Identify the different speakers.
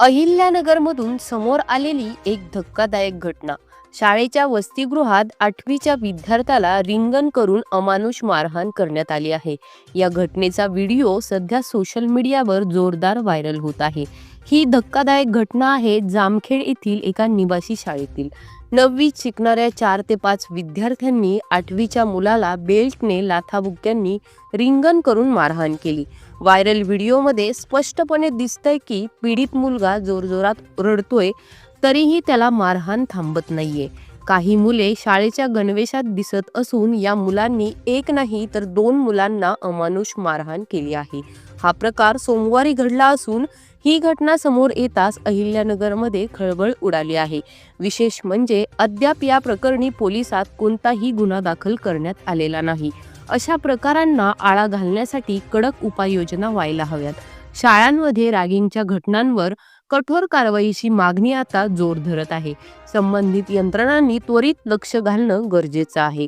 Speaker 1: अहिल्यानगरमधून समोर आलेली एक धक्कादायक घटना. शाळेच्या वसतिगृहात आठवीच्या विद्यार्थ्याला रिंगण करून अमानुष मारहाण करण्यात आली आहे. या घटनेचा व्हिडिओ सध्या सोशल मीडियावर जोरदार व्हायरल होत आहे. ही धक्कादायक घटना आहे जामखेड येथील एका निवासी शाळेतील. नववीत शिकणाऱ्या चार ते पाच विद्यार्थ्यांनी आठवीच्या मुलाला बेल्टने लाथाबुक्क्यांनी रिंगण करून मारहाण केली. व्हायरल व्हिडिओमध्ये स्पष्टपणे दिसतंय की पीडित मुलगा जोरजोरात रडतोय तरीही त्याला मारहाण थांबत नाहीये. काही मुले शाळेच्या गणवेशात दिसत असून या मुलांनी एक नाही तर दोन मुलांना अमानुष मारहाण केली आहे. हा प्रकार सोमवारी घडला असून ही घटना समोर येताच अहिल्यानगरमध्ये खळबळ उडाली आहे. विशेष म्हणजे अद्याप या प्रकरणी पोलिसात कोणताही गुन्हा दाखल करण्यात आलेला नाही. अशा प्रकारांना आळा घालण्यासाठी कडक उपाययोजना व्हायला हव्यात. शाळांमध्ये रॅगिंगच्या घटनांवर कठोर कारवाईची मागणी आता जोर धरत आहे. संबंधित यंत्रणांनी त्वरित लक्ष घालणं गरजेचं आहे.